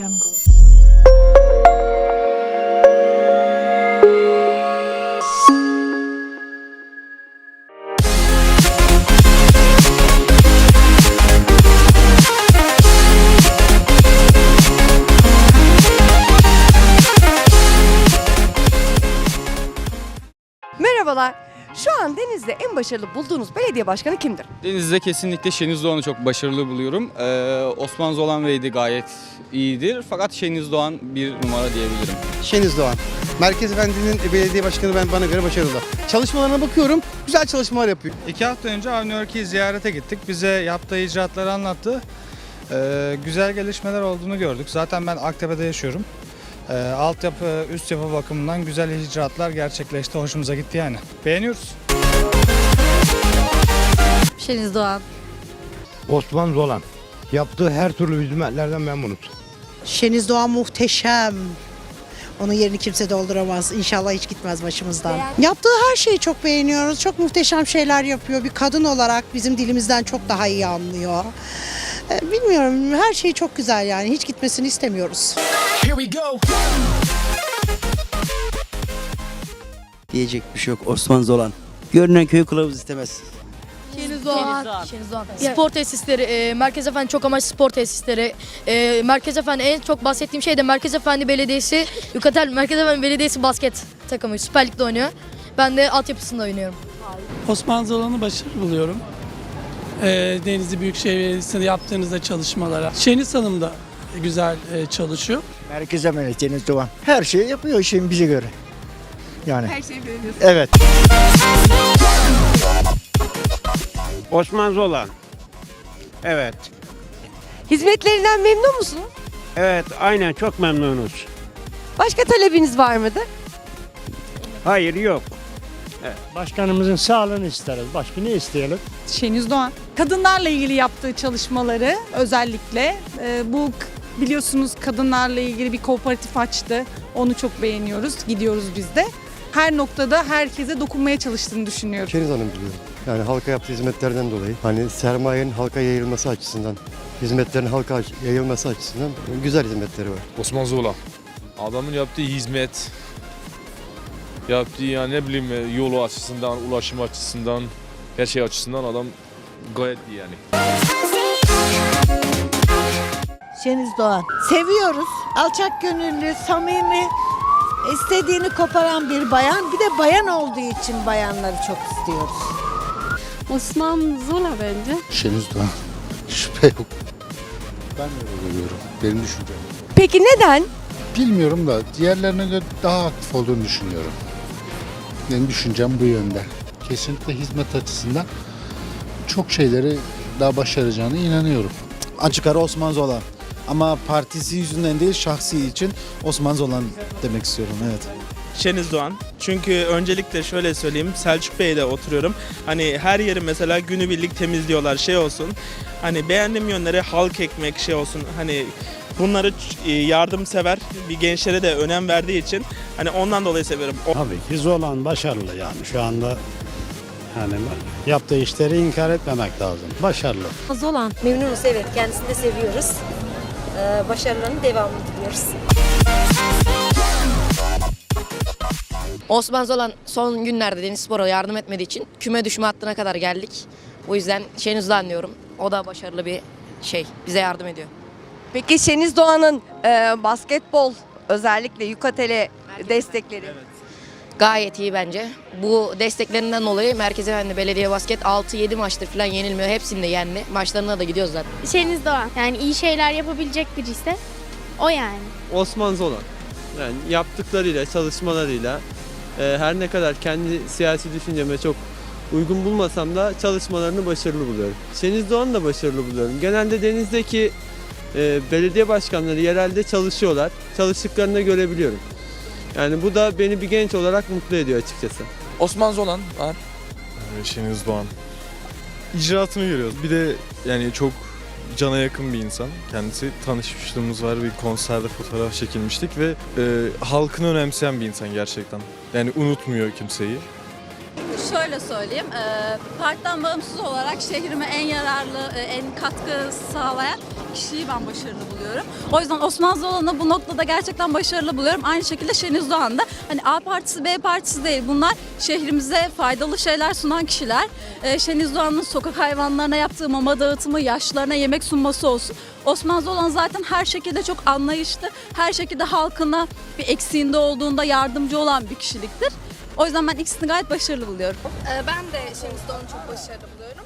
Jungle. Merhabalar. Şu an Deniz'de en başarılı bulduğunuz belediye başkanı kimdir? Deniz'de kesinlikle Şeniz Doğan'ı çok başarılı buluyorum. Ee, Osman Zolan Bey de gayet iyidir. Fakat Şeniz Doğan bir numara diyebilirim. Şeniz Doğan. Merkez Efendi'nin belediye başkanı ben bana göre başarılı. Çalışmalarına bakıyorum. Güzel çalışmalar yapıyor. İki hafta önce Avni Örki'yi ziyarete gittik. Bize yaptığı icraatları anlattı. Ee, güzel gelişmeler olduğunu gördük. Zaten ben Aktepe'de yaşıyorum. Ee, altyapı, üst yapı bakımından güzel icraatlar gerçekleşti. Hoşumuza gitti yani. Beğeniyoruz. Şeniz Doğan. Osman Zolan. Yaptığı her türlü hizmetlerden memnunuz. Şeniz Doğan muhteşem. Onun yerini kimse dolduramaz. İnşallah hiç gitmez başımızdan. Yaptığı her şeyi çok beğeniyoruz. Çok muhteşem şeyler yapıyor. Bir kadın olarak bizim dilimizden çok daha iyi anlıyor. Ee, Bilmiyorum her şey çok güzel yani. Hiç gitmesini istemiyoruz. Diyecek bir şey yok. Osman Zolan. Görünen köy kılavuz istemez. Şeniz Doğan. Şeniz Doğan. Spor tesisleri, e, Merkez Efendi çok amaçlı spor tesisleri. E, Merkez Efendi en çok bahsettiğim şey de Merkez Efendi Belediyesi, Yukatel Merkez Efendi Belediyesi basket takımı Süper Lig'de oynuyor. Ben de altyapısında oynuyorum. Osman Zolan'ı başarılı buluyorum. Ee, Denizli Büyükşehir Belediyesi'nde yaptığınızda çalışmalara. Şeniz Hanım da güzel e, çalışıyor. Merkez Emelet Deniz Doğan. Her şeyi yapıyor şimdi bize göre. Yani. Her şeyi beğeniyorsun. Evet. Osman Zolan. Evet. Hizmetlerinden memnun musunuz? Evet aynen çok memnunuz. Başka talebiniz var mıdır? Hayır yok. Başkanımızın sağlığını isteriz. Başka ne isteyelim? Şeniz Doğan. Kadınlarla ilgili yaptığı çalışmaları özellikle e, bu biliyorsunuz kadınlarla ilgili bir kooperatif açtı. Onu çok beğeniyoruz. Gidiyoruz biz de. Her noktada herkese dokunmaya çalıştığını düşünüyorum. Şeniz Hanım biliyorum. Yani halka yaptığı hizmetlerden dolayı. Hani sermayenin halka yayılması açısından, hizmetlerin halka yayılması açısından güzel hizmetleri var. Osman Zola. Adamın yaptığı hizmet, yaptığı yani ne bileyim e, yolu açısından, ulaşım açısından, her şey açısından adam gayet iyi yani. Şeniz Doğan. Seviyoruz. Alçak gönüllü, samimi, istediğini koparan bir bayan. Bir de bayan olduğu için bayanları çok istiyoruz. Osman Zola bence. Şeniz Doğan. Şüphe yok. Ben de öyle görüyorum. Benim düşüncem. Peki neden? Bilmiyorum da diğerlerine göre daha aktif olduğunu düşünüyorum. Benim düşüncem bu yönde. Kesinlikle hizmet açısından çok şeyleri daha başaracağına inanıyorum. Açık ara Osman Zolan. Ama partisi yüzünden değil şahsi için Osman Zolan demek istiyorum evet. Şeniz Doğan. Çünkü öncelikle şöyle söyleyeyim. Selçuk Bey'de oturuyorum. Hani her yeri mesela günübirlik temizliyorlar şey olsun. Hani beğendiğim yönleri halk ekmek şey olsun. Hani bunları e, yardımsever bir gençlere de önem verdiği için hani ondan dolayı seviyorum. O- Tabii ki Zolan başarılı yani şu anda yani yaptığı işleri inkar etmemek lazım. Başarılı. Zolan. Memnunuz evet. Kendisini de seviyoruz. Ee, başarılarının devamını diliyoruz. Osman Zolan son günlerde Deniz Spor'a yardım etmediği için küme düşme hattına kadar geldik. O yüzden Şeniz Doğan diyorum. O da başarılı bir şey. Bize yardım ediyor. Peki Şeniz Doğan'ın e, basketbol özellikle Yukatel'e destekleri? Gayet iyi bence. Bu desteklerinden dolayı Merkez Efendi Belediye Basket 6-7 maçtır falan yenilmiyor. Hepsini de yendi. Maçlarına da gidiyoruz zaten. Şeniz Doğan. Yani iyi şeyler yapabilecek birisi. O yani. Osman Zolan. Yani yaptıklarıyla, çalışmalarıyla e, her ne kadar kendi siyasi düşünceme çok uygun bulmasam da çalışmalarını başarılı buluyorum. Şeniz Doğan'ı da başarılı buluyorum. Genelde denizdeki e, belediye başkanları yerelde çalışıyorlar. Çalıştıklarını görebiliyorum. Yani bu da beni bir genç olarak mutlu ediyor açıkçası. Osman Zolan var. Şeniz Doğan. İcraatını görüyoruz. Bir de yani çok cana yakın bir insan. Kendisi tanışmışlığımız var. Bir konserde fotoğraf çekilmiştik ve e, halkını önemseyen bir insan gerçekten. Yani unutmuyor kimseyi. Şöyle söyleyeyim. partiden bağımsız olarak şehrime en yararlı, en katkı sağlayan kişiyi ben başarılı buluyorum. O yüzden Osman Zolan'ı bu noktada gerçekten başarılı buluyorum. Aynı şekilde Şeniz Doğan da. Hani A partisi B partisi değil. Bunlar şehrimize faydalı şeyler sunan kişiler. Ee, Şeniz Doğan'ın sokak hayvanlarına yaptığı mama dağıtımı, yaşlarına yemek sunması olsun. Osman Zolan zaten her şekilde çok anlayışlı. Her şekilde halkına bir eksiğinde olduğunda yardımcı olan bir kişiliktir. O yüzden ben ikisini gayet başarılı buluyorum. ben de Şeniz Doğan'ı çok başarılı buluyorum.